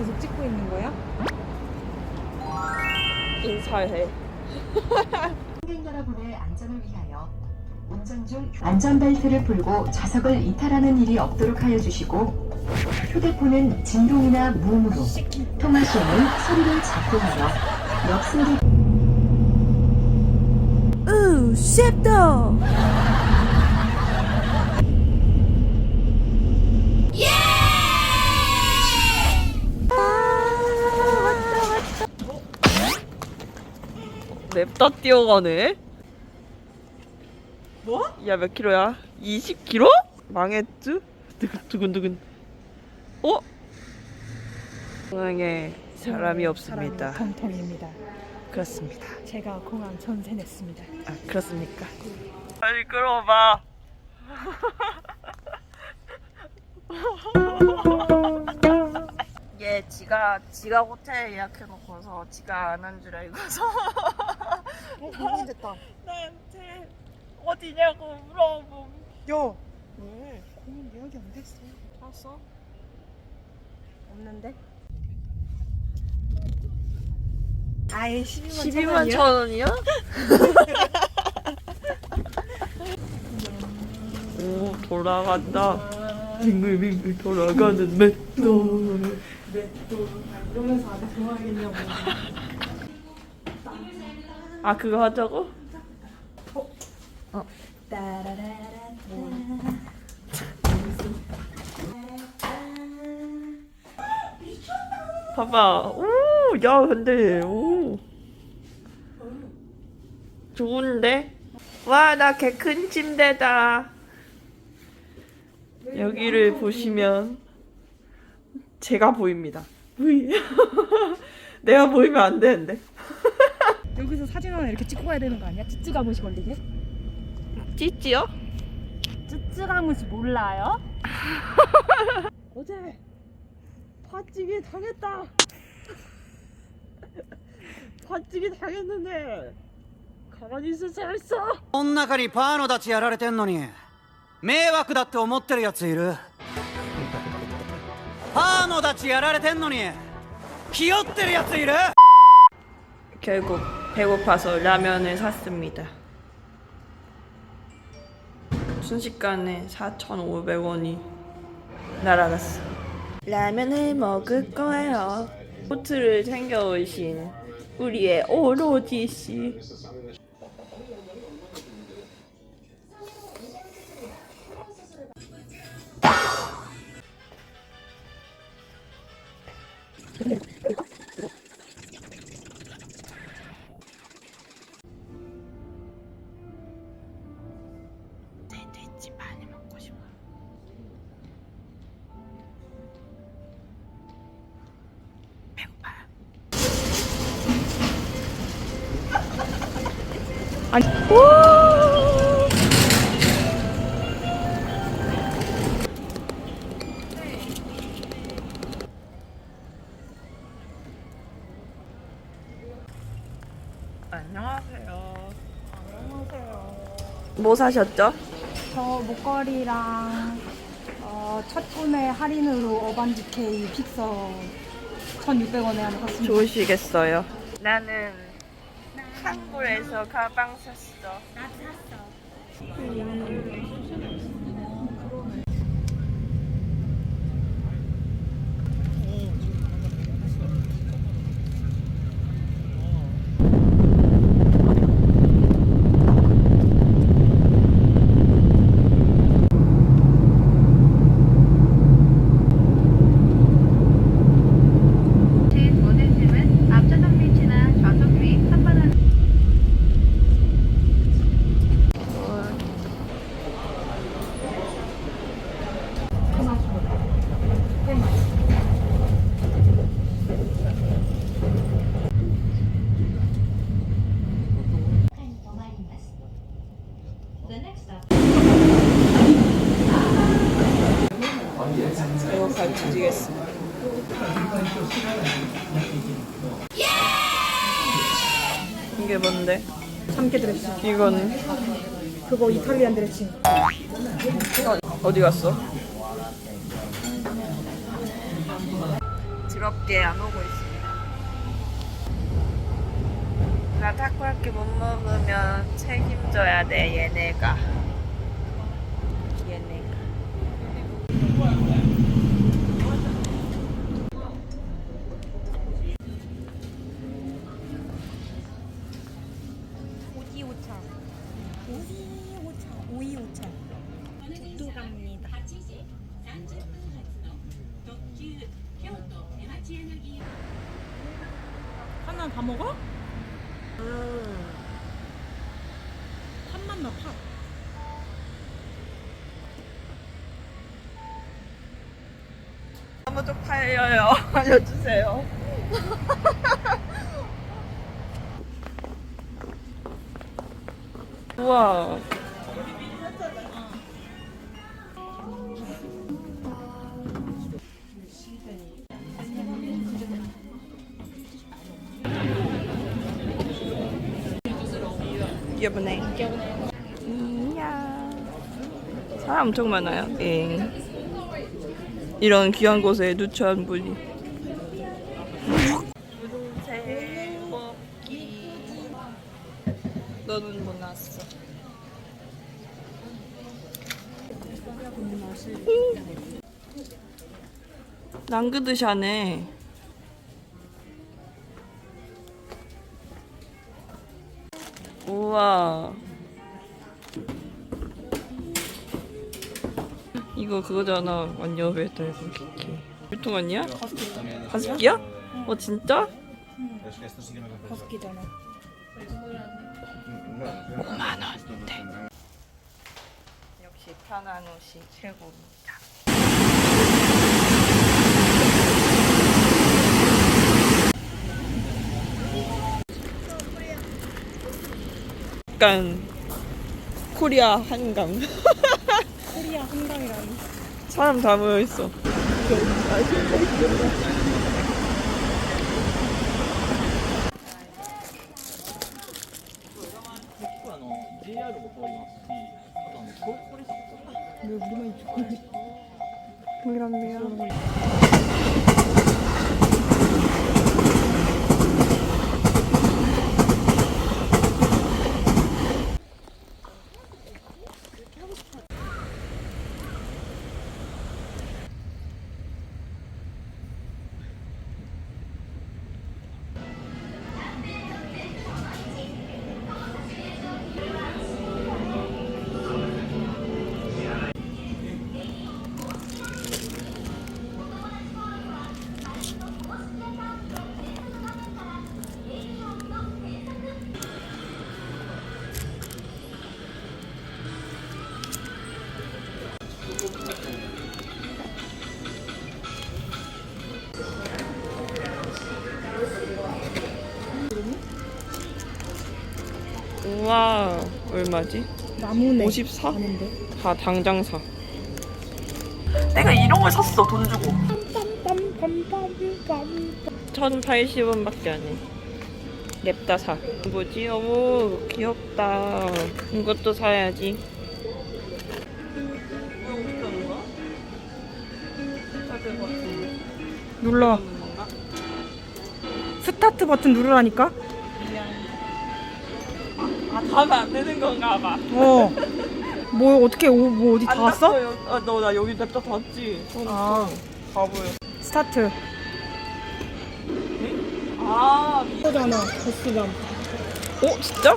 계속 찍고 있는 거야? 인사해. 승객 여러분의 안전을 위하여 운전 중 안전벨트를 풀고 좌석을 이탈하는 일이 없도록 하여 주시고 휴대폰은 진동이나 무음으로 통화 시에는 소리를 작게 하여 옆 승객 으, 셉터. 냅다 뛰어가네. 뭐? 야, 몇 킬로야? 20킬로? 망했쥬? 두근두근. 어? 공항에 사람이 없습니다. 사람이 텅텅입니다. 그렇습니다. 제가 공항 전세 냈습니다. 아, 그렇습니까? 빨리 끌어봐. 얘 지가 지가 호텔 예약해놓고서 지가 안 한 줄 알고서 어, 고민됐다. 나한테 어디냐고 물어보. 야, 왜? 공연 예약이 안 됐어. 알았어? 없는데? 아예 12만, 12만 천 원이야? 오 돌아간다. 빙글빙글 돌아가는 맷돌. 이러면서 안에 들어와야겠냐고. 아 그거 하자고? 봐봐. 오, 야, 근데, 오. 좋은데? 와, 나 개 큰 침대다. 여기를 보시면, 제가 보입니다. 으이. 내가 보이면 안 되는데. 여기서 사진 하나 이렇게 찍고 가야 되는 거 아니야? 쯔쯔가무시 걸리게? 찌찌요? 쯔쯔가무시 몰라요? 어제 팥찌개 당했다. 팥찌개 당했는데, 가만히 있을 수 있어. この中にパーのたちやられてんのに迷惑だって思ってるやついる パーのたちやられてんのに気負ってるやついる 결국 배고파서 라면을 샀습니다. 순식간에 4,500원이 날아갔어. 라면을 먹을 거예요. 코트를 챙겨 오신 우리의 오로지 씨. 아니, 오! 안녕하세요. 뭐 사셨죠? 저 목걸이랑 어, 첫 구매 할인으로 어반지 K 픽서 1,600원에 하나 샀습니다. 좋으시겠어요. 나는 한국에서 가방 샀어. 나도 샀어. 모든 짐은 앞좌석 밑이나 좌석 위 한번은 이거 가르쳐주겠습니다. 이게 뭔데? 참깨 드레싱. 이거는 그거 이탈리안 드레싱. 어디 갔어? 즐겁게 안 오고 있습니다. 나 타코야키 못 먹으면 책임져야 돼. 얘네가. 오디오차. 오디오차. 오이오차. 두두 갑니다. 하나 다 먹어? 음. 팥만 나 팥. 너무 쪽팔려요. 알려주세요. 우와. 귀여우네. 이야. 사람 엄청 많아요. 예. 이런 귀한 곳에 누추한 분이. 랑그드샤네. 우와. 이거 그거잖아. 완료 배달 쿠키. 유통 아니야? 가습기야? 어 진짜? 버스키잖아. 5만 원대. 역시 편한 옷이 최고입니다. 약간 코리아 한강 코리아 한강이라는. 사람 다 모여 있어. 얼마지? 나무네. 54? 아는데. 다 당장 사. 내가 이런 걸 샀어 돈 주고. 빰빰빰빰빰. 1,080원밖에 안 해. 냅다 사. 뭐지? 너무 귀엽다. 이것도 사야지. 눌러. 스타트 버튼 누르라니까? 아, 다음에 안 되는 건가 봐. 어. 뭐 어떻게 오, 뭐 어디 다 왔어? 아, 너 나 여기 냅다 닿았지. 아. 바보야. 스타트. 아, 이거잖아. 버스감. 어, 진짜?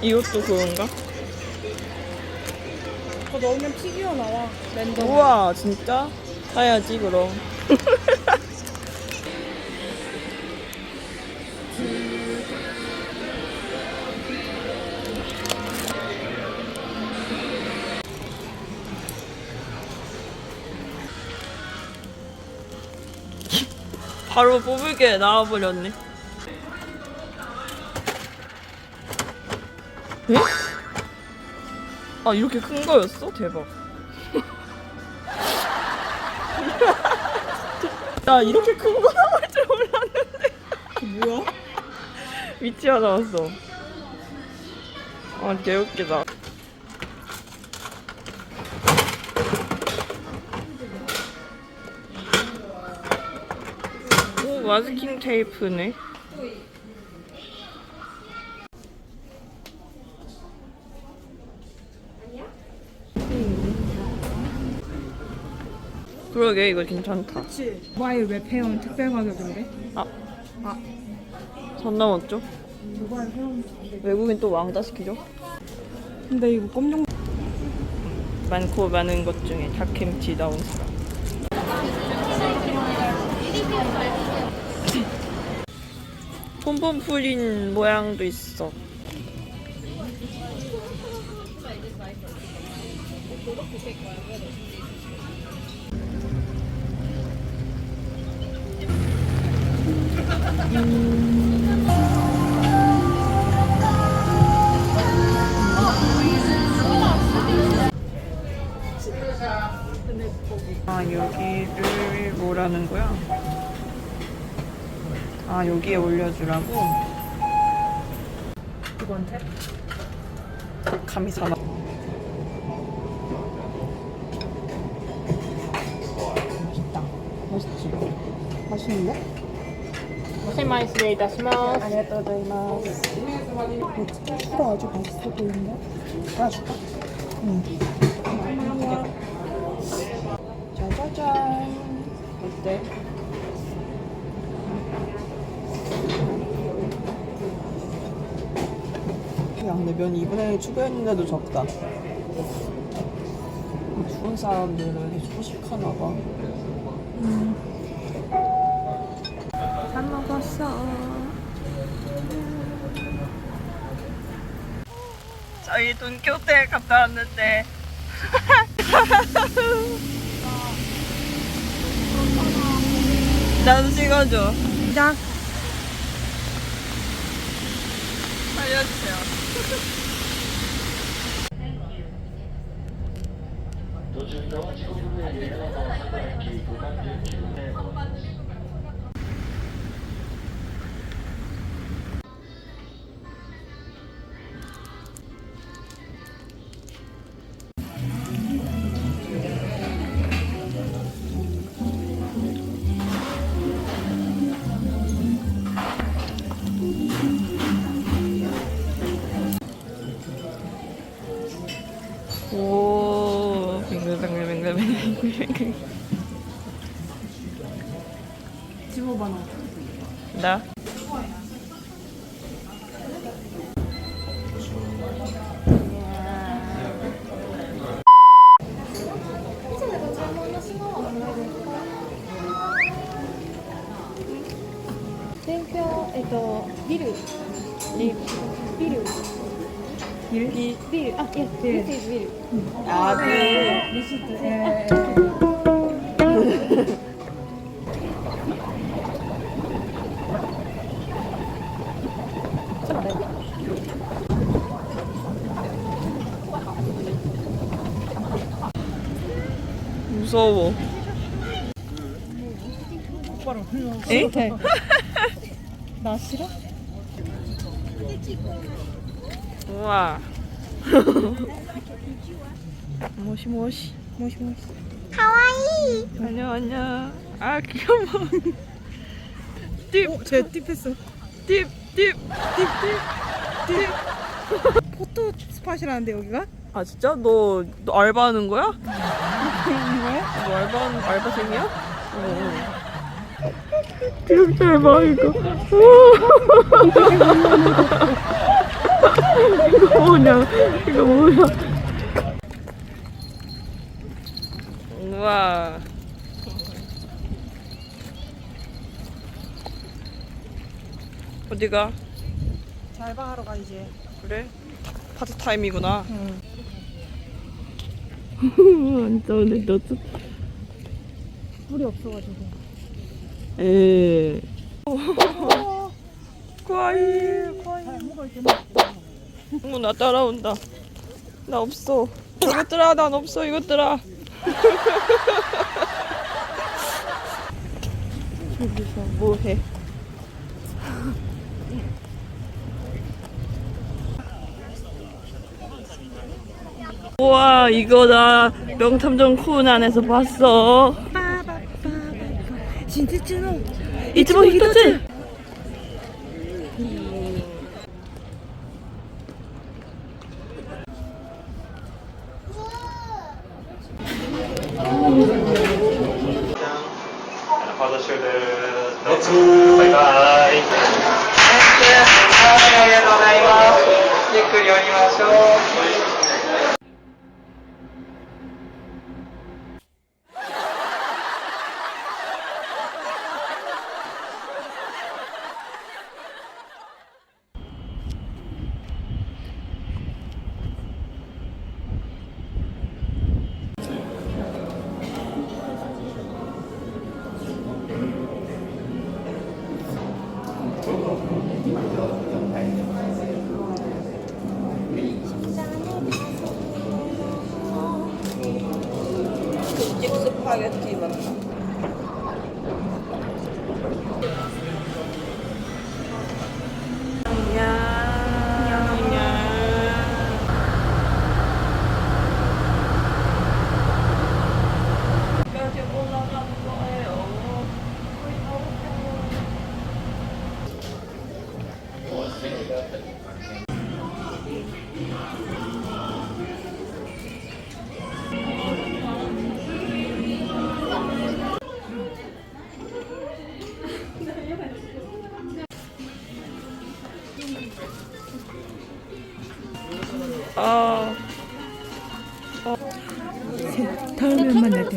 이것도 그건가? 그거 넣으면 피규어 나와. 랜덤. 우와, 진짜? 사야지, 그럼. 바로 뽑을 게 나와버렸네. 에? 아 이렇게 큰 거였어? 대박. 나 이렇게 큰 거 나올 줄 몰랐는데. 뭐야? 위치가 나왔어. 아 개웃기다. 마스킹 테이프네. 그러게 이거 괜찮다. 그치. 모바일 웹회원 특별 가격인데? 아, 아? 모바일 회원. 외국인 또 왕따 시키죠? 근데 이거 꼼종. 많고 많은 것 중에 닭김치 나온 사람. 폼폼풀인 모양도 있어. 아 여기를 뭐라는 거야? 아 여기에 올려주라고? 이건 탭? 감이 잡아 맛있다 맛있지? 맛있는데? 고생많으시네 이다시마스 안녕하세요 고추가 어, 아주 맛있어 보이는데? 아, 줄까? 응 면 2분의 1 추가했는데도 적다 좋은 사람들은 소식하나 봐다 먹었어. 저희 돈키호테 갔다 왔는데 나도 찍어줘. 시작. 살려주세요. 途中、川地国名で、神奈川桜駅5番19 비, 비를, 아, 예, this is bill. 아, 비. 리시트. 예. 무서워. 에? 나 싫어? 우와. 모시 모시. 모시 모시. 안녕 안녕. 아 귀여워. 딥, 어, 쟤 팁했어. 딥, 딥, 딥, 딥, 딥. 포토 스팟이라는데 여기가? 아 진짜? 너, 너 알바하는 거야? 뭐야? 너 알바 알바생이야? 어. 봐, 이거. 이거 뭐냐? 이거 뭐야? 우와. 어디가? 잘방하러 가 이제. 그래? 파티 타임이구나. 응. 진짜 오늘 너 좀. 물이 없어가지고. 에. 과일. 잘 먹을 때 어머 나 따라온다. 나 없어. 이것들아 난 없어 이것들아. 여기서 뭐해? 우와 이거 나 명탐정 코난에서 봤어. 진짜 찐어. 이치모 히토츠.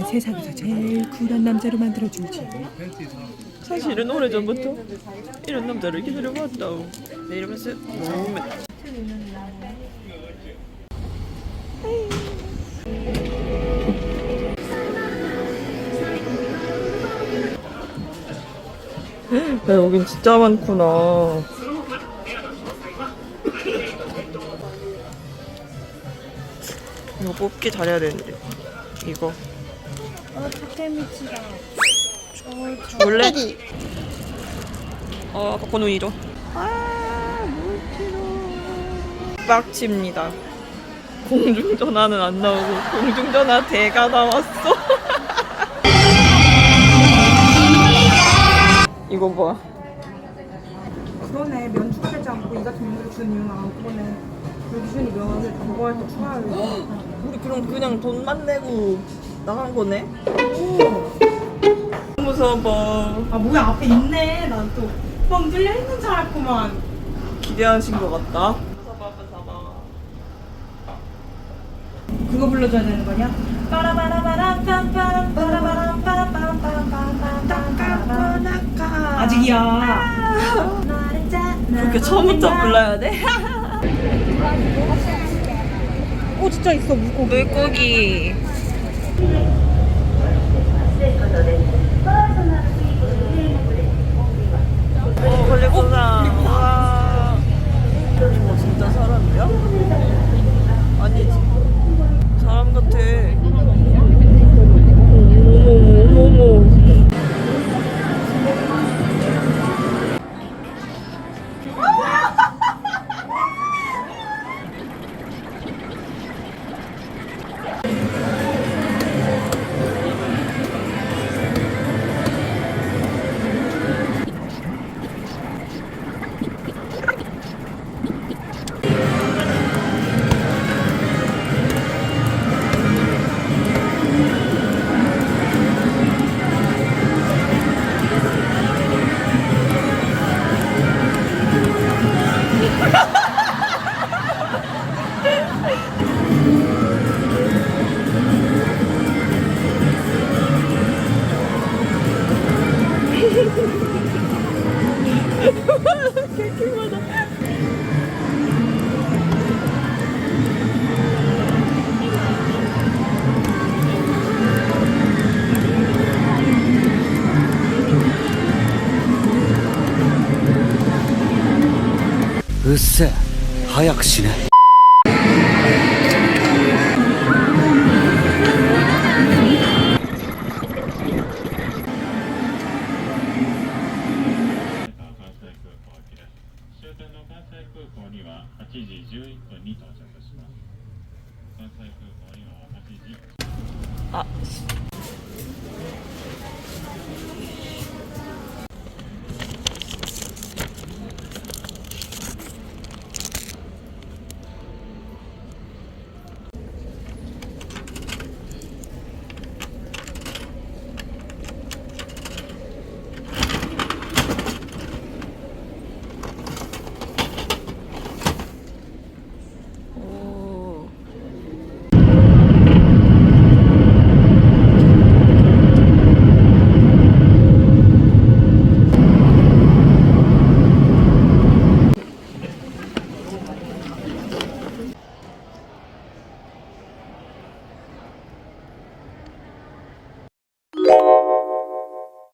세상에서 제일 쿨한 남자로 만들어주지. 사실은 오래전부터 이런 남자를 기다려봤다. 내 이름은 스 로맨. 야, 여긴 진짜 많구나. 이거 뽑기 잘해야 되는데. 이거. 어, 타케미치다. 원래 어 아까 번호 2로 아 물티로 빡칩니다 공중전화는 안 나오고 공중전화 대가 나왔어 이거 봐 그러네. 면 추가되지 않고 이 같은 면을 주는 이유는 안 그거네. 유기준이 면을 담궈해서 추가를. 우리 그럼 그냥 돈만 내고 나간 거네. 무서워. 아 뭐야 앞에 있네. 난 또 뻥 뚫려 있는 줄 알았구만. 기대하신 것 같다. 잡아, 잡아. 그거 불러줘야 되는 거냐? 아직이야. 아. 그렇게 처음부터 불러야 돼? 오 진짜 있어 물고기. 물고기. 어 걸렸구나. 와. 이거 진짜 사람이야? 아니지 사람 같아 っせえ。早くしない